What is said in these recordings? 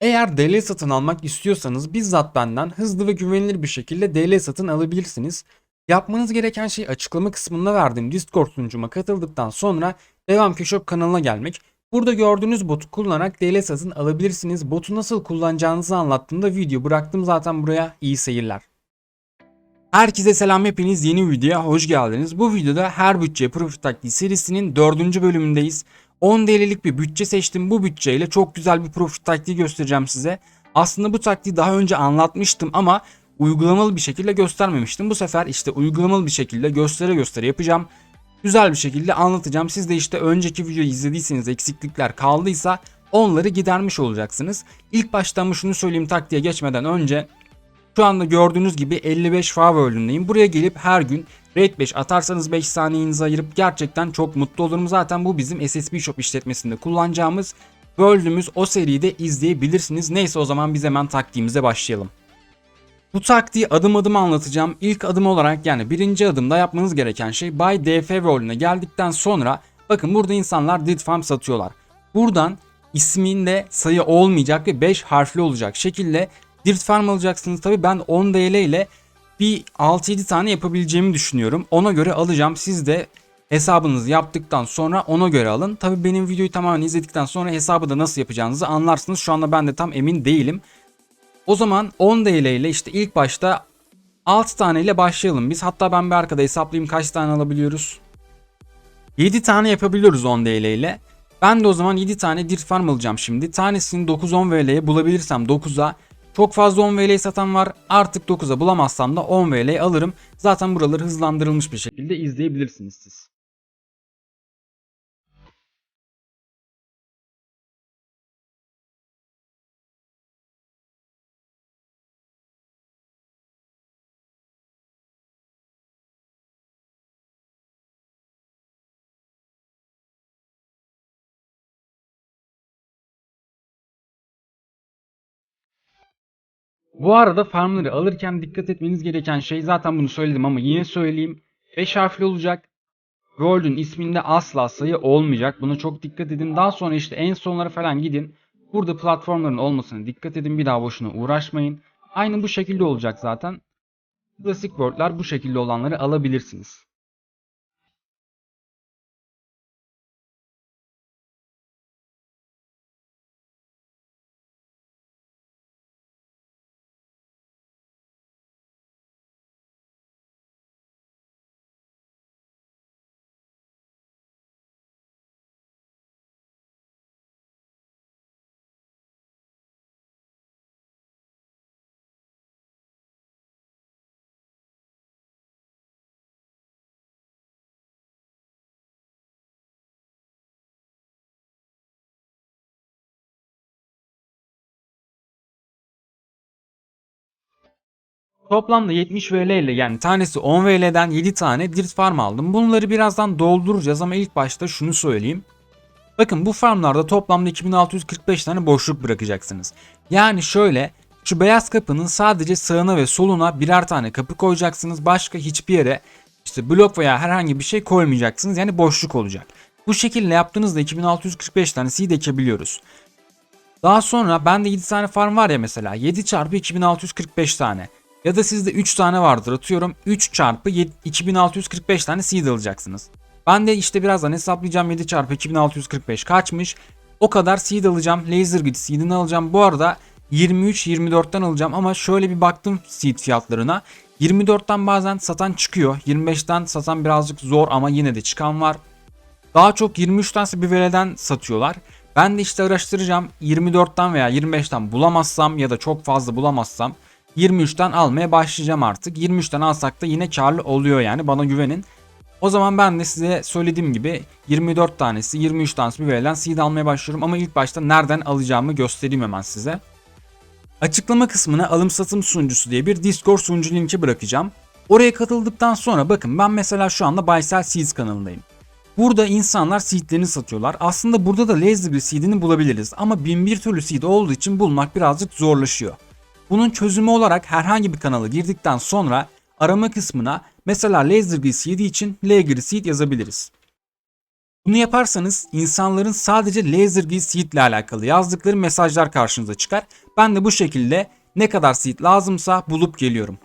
Eğer DL satın almak istiyorsanız bizzat benden hızlı ve güvenilir bir şekilde DL satın alabilirsiniz. Yapmanız gereken şey açıklama kısmında verdiğim Discord sunucuma katıldıktan sonra Devam Keşop kanalına gelmek. Burada gördüğünüz botu kullanarak DL satın alabilirsiniz. Botu nasıl kullanacağınızı anlattığımda video bıraktım zaten buraya. İyi seyirler. Herkese selam hepiniz yeni videoya hoş geldiniz. Bu videoda her bütçe profit taktiği serisinin 4. bölümündeyiz. 10 TL'lik bir bütçe seçtim. Bu bütçeyle çok güzel bir profit taktiği göstereceğim size. Aslında bu taktiği daha önce anlatmıştım ama uygulamalı bir şekilde göstermemiştim. Bu sefer işte uygulamalı bir şekilde göstere göstere yapacağım. Güzel bir şekilde anlatacağım. Siz de işte önceki videoyu izlediyseniz eksiklikler kaldıysa onları gidermiş olacaksınız. İlk başta ama şunu söyleyeyim taktiğe geçmeden önce şu anda gördüğünüz gibi 55 Favor'lündeyim. Buraya gelip her gün Raid 5 atarsanız 5 saniyenizi ayırıp gerçekten çok mutlu olurum. Zaten bu bizim SSB Shop işletmesinde kullanacağımız World'ümüz o seriyi de izleyebilirsiniz. Neyse o zaman biz hemen taktiğimize başlayalım. Bu taktiği adım adım anlatacağım. İlk adım olarak yani birinci adımda yapmanız gereken şey Buy DF World'üne geldikten sonra bakın burada insanlar Did Farm satıyorlar. Buradan isminde sayı olmayacak ve 5 harfli olacak şekilde Dirt Farm alacaksınız. Tabi ben 10 DL ile bir 6-7 tane yapabileceğimi düşünüyorum. Ona göre alacağım. Siz de hesabınızı yaptıktan sonra ona göre alın. Tabi benim videoyu tamamen izledikten sonra hesabı da nasıl yapacağınızı anlarsınız. Şu anda ben de tam emin değilim. O zaman 10 DL ile işte ilk başta 6 tane ile başlayalım biz. Hatta ben bir arkada hesaplayayım kaç tane alabiliyoruz. 7 tane yapabiliyoruz 10 DL ile. Ben de o zaman 7 tane Dirt Farm alacağım şimdi. Tanesini 9-10 VL'ye bulabilirsem 9'a çok fazla 10 VL satan var. Artık 9'a bulamazsam da 10 VL alırım. Zaten buraları hızlandırılmış bir şekilde izleyebilirsiniz siz. Bu arada farmları alırken dikkat etmeniz gereken şey zaten bunu söyledim ama yine söyleyeyim. 5 harfli olacak. World'ün isminde asla sayı olmayacak. Buna çok dikkat edin. Daha sonra işte en sonlara falan gidin. Burada platformların olmasına dikkat edin. Bir daha boşuna uğraşmayın. Aynı bu şekilde olacak zaten. Klasik World'lar bu şekilde olanları alabilirsiniz. Toplamda 70 VL ile yani tanesi 10 VL'den 7 tane Dirt Farm aldım. Bunları birazdan dolduracağız ama ilk başta şunu söyleyeyim. Bakın bu farmlarda toplamda 2645 tane boşluk bırakacaksınız. Yani şöyle şu beyaz kapının sadece sağına ve soluna birer tane kapı koyacaksınız. Başka hiçbir yere işte blok veya herhangi bir şey koymayacaksınız. Yani boşluk olacak. Bu şekilde yaptığınızda 2645 tane seed ekebiliyoruz. Daha sonra bende 7 tane farm var ya mesela 7 çarpı 2645 tane. Ya da sizde 3 tane vardır atıyorum 3 çarpı 2645 tane seed alacaksınız. Ben de işte birazdan hesaplayacağım 7 çarpı 2645 kaçmış. O kadar seed alacağım. Laser Grid seed'ini alacağım. Bu arada 23-24'ten alacağım ama şöyle bir baktım seed fiyatlarına. 24'ten bazen satan çıkıyor. 25'ten satan birazcık zor ama yine de çıkan var. Daha çok 23'ten bir veleden satıyorlar. Ben de işte araştıracağım. 24'ten veya 25'ten bulamazsam ya da çok fazla bulamazsam 23'ten almaya başlayacağım artık. 23'ten alsak da yine karlı oluyor yani bana güvenin. O zaman ben de size söylediğim gibi 24 tanesi 23 tanesi bir verilen seed almaya başlıyorum ama ilk başta nereden alacağımı göstereyim hemen size. Açıklama kısmına alım satım sunucusu diye bir Discord sunucu linki bırakacağım. Oraya katıldıktan sonra bakın ben mesela şu anda Buysell Seeds kanalındayım. Burada insanlar seedlerini satıyorlar. Aslında burada da Lazy seedini bulabiliriz ama bin bir türlü seed olduğu için bulmak birazcık zorlaşıyor. Bunun çözümü olarak herhangi bir kanala girdikten sonra arama kısmına mesela Laser Seed için Lager Seed yazabiliriz. Bunu yaparsanız insanların sadece Lasergear Seed ile alakalı yazdıkları mesajlar karşınıza çıkar. Ben de bu şekilde ne kadar seed lazımsa bulup geliyorum.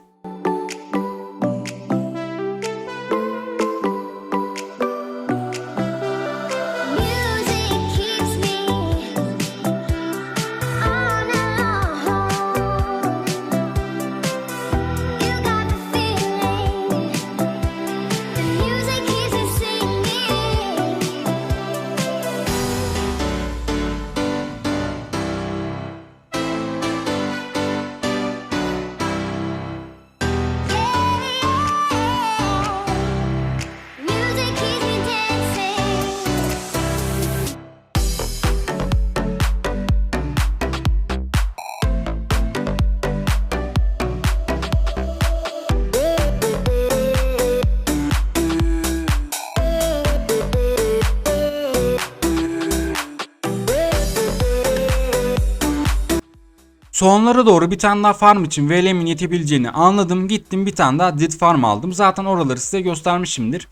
Sonlara doğru bir tane daha farm için VLM'in yetebileceğini anladım. Gittim bir tane daha Dit Farm aldım. Zaten oraları size göstermişimdir.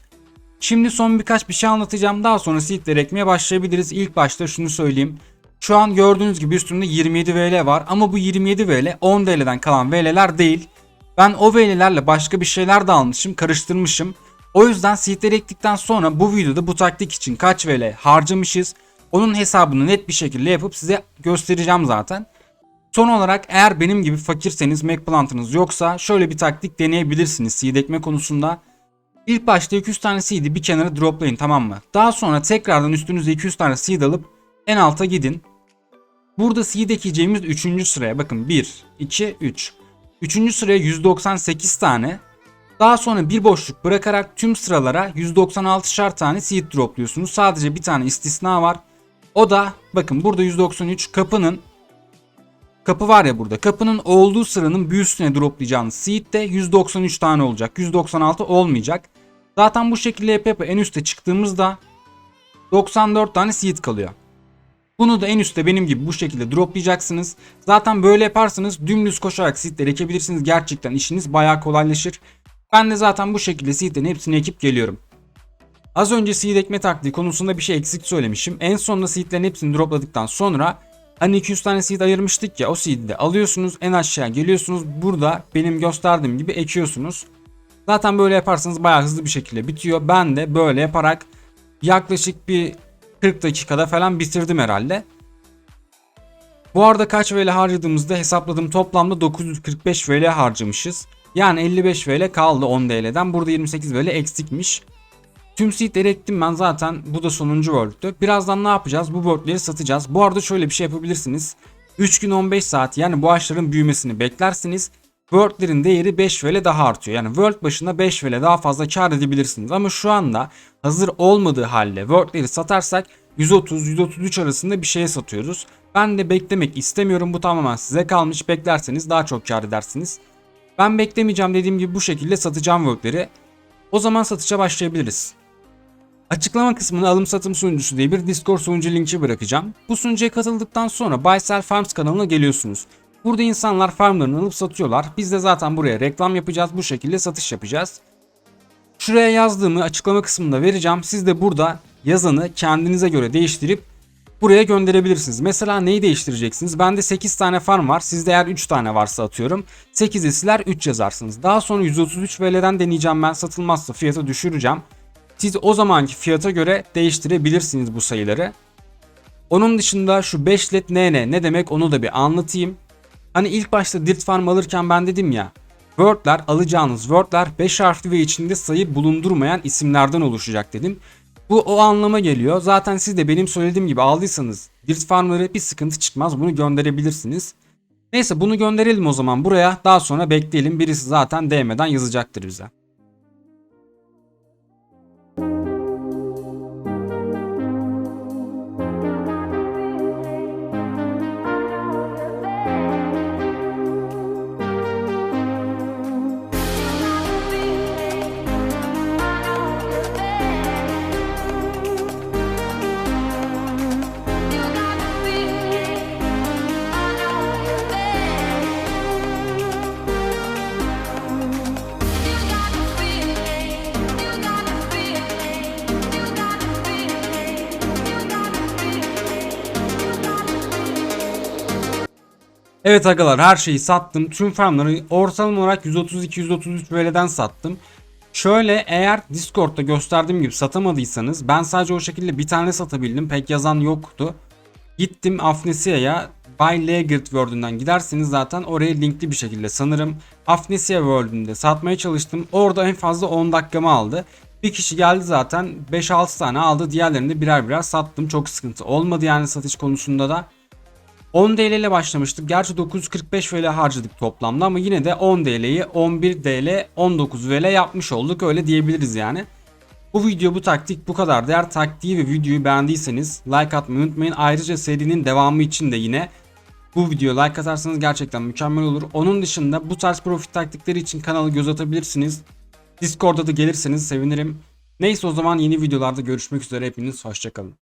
Şimdi son birkaç bir şey anlatacağım. Daha sonra seedleri ekmeye başlayabiliriz. İlk başta şunu söyleyeyim. Şu an gördüğünüz gibi üstümde 27 VL var ama bu 27 VL 10 VL'den kalan VL'ler değil. Ben o VL'lerle başka bir şeyler de almışım, karıştırmışım. O yüzden seedleri ektikten sonra bu videoda bu taktik için kaç VL harcamışız onun hesabını net bir şekilde yapıp size göstereceğim zaten. Son olarak eğer benim gibi fakirseniz Mac Plant'ınız yoksa şöyle bir taktik deneyebilirsiniz seed ekme konusunda. İlk başta 200 tane seed'i bir kenara droplayın tamam mı? Daha sonra tekrardan üstünüze 200 tane seed alıp en alta gidin. Burada seed ekeceğimiz 3. sıraya bakın 1, 2, 3. 3. sıraya 198 tane. Daha sonra bir boşluk bırakarak tüm sıralara 196'şar tane seed dropluyorsunuz. Sadece bir tane istisna var. O da bakın burada 193 kapının Kapı var ya burada. Kapının olduğu sıranın bir üstüne droplayacağınız seed de 193 tane olacak. 196 olmayacak. Zaten bu şekilde yap yapa en üste çıktığımızda 94 tane seed kalıyor. Bunu da en üstte benim gibi bu şekilde droplayacaksınız. Zaten böyle yaparsanız dümdüz koşarak seedleri ekebilirsiniz. Gerçekten işiniz bayağı kolaylaşır. Ben de zaten bu şekilde seedlerin hepsini ekip geliyorum. Az önce seed ekme taktiği konusunda bir şey eksik söylemişim. En sonunda seedlerin hepsini dropladıktan sonra Hani 200 tane seed ayırmıştık ya o seed'i de alıyorsunuz en aşağı geliyorsunuz burada benim gösterdiğim gibi ekiyorsunuz. Zaten böyle yaparsanız bayağı hızlı bir şekilde bitiyor. Ben de böyle yaparak yaklaşık bir 40 dakikada falan bitirdim herhalde. Bu arada kaç VL harcadığımızda hesapladım toplamda 945 VL harcamışız. Yani 55 VL kaldı 10 DL'den. Burada 28 VL eksikmiş. Tüm seedleri ektim ben zaten bu da sonuncu world'tü. Birazdan ne yapacağız? Bu world'leri satacağız. Bu arada şöyle bir şey yapabilirsiniz. 3 gün 15 saat yani bu ağaçların büyümesini beklersiniz. World'lerin değeri 5 VL daha artıyor. Yani world başına 5 VL daha fazla kar edebilirsiniz. Ama şu anda hazır olmadığı halde world'leri satarsak 130-133 arasında bir şeye satıyoruz. Ben de beklemek istemiyorum. Bu tamamen size kalmış. Beklerseniz daha çok kar edersiniz. Ben beklemeyeceğim dediğim gibi bu şekilde satacağım world'leri. O zaman satışa başlayabiliriz. Açıklama kısmına alım satım sunucusu diye bir Discord sunucu linki bırakacağım. Bu sunucuya katıldıktan sonra Buy Sell Farms kanalına geliyorsunuz. Burada insanlar farmlarını alıp satıyorlar. Biz de zaten buraya reklam yapacağız. Bu şekilde satış yapacağız. Şuraya yazdığımı açıklama kısmında vereceğim. Siz de burada yazanı kendinize göre değiştirip buraya gönderebilirsiniz. Mesela neyi değiştireceksiniz? Bende 8 tane farm var. Sizde eğer 3 tane varsa atıyorum. 8'e siler 3 yazarsınız. Daha sonra 133 VL'den deneyeceğim ben. Satılmazsa fiyatı düşüreceğim. Siz o zamanki fiyata göre değiştirebilirsiniz bu sayıları. Onun dışında şu 5 led ne ne ne demek onu da bir anlatayım. Hani ilk başta Dirt Farm alırken ben dedim ya. Word'ler alacağınız word'ler 5 harfli ve içinde sayı bulundurmayan isimlerden oluşacak dedim. Bu o anlama geliyor. Zaten siz de benim söylediğim gibi aldıysanız Dirt Farm'ları bir sıkıntı çıkmaz. Bunu gönderebilirsiniz. Neyse bunu gönderelim o zaman buraya. Daha sonra bekleyelim. Birisi zaten DM'den yazacaktır bize. Evet agalar her şeyi sattım. Tüm farmları ortalama olarak 132-133 VL'den sattım. Şöyle eğer Discord'da gösterdiğim gibi satamadıysanız ben sadece o şekilde bir tane satabildim. Pek yazan yoktu. Gittim Afnesia'ya Buy Laggard World'ünden giderseniz zaten oraya linkli bir şekilde sanırım Afnesia World'ünde satmaya çalıştım. Orada en fazla 10 dakikamı aldı. Bir kişi geldi zaten 5-6 tane aldı. Diğerlerini de birer birer sattım. Çok sıkıntı olmadı yani satış konusunda da. 10 TL ile başlamıştık. Gerçi 945 TL harcadık toplamda ama yine de 10 TL'yi 11 TL 19 TL yapmış olduk. Öyle diyebiliriz yani. Bu video bu taktik bu kadar. Eğer taktiği ve videoyu beğendiyseniz like atmayı unutmayın. Ayrıca serinin devamı için de yine bu videoya like atarsanız gerçekten mükemmel olur. Onun dışında bu tarz profit taktikleri için kanalı göz atabilirsiniz. Discord'da da gelirseniz sevinirim. Neyse o zaman yeni videolarda görüşmek üzere. Hepiniz hoşçakalın.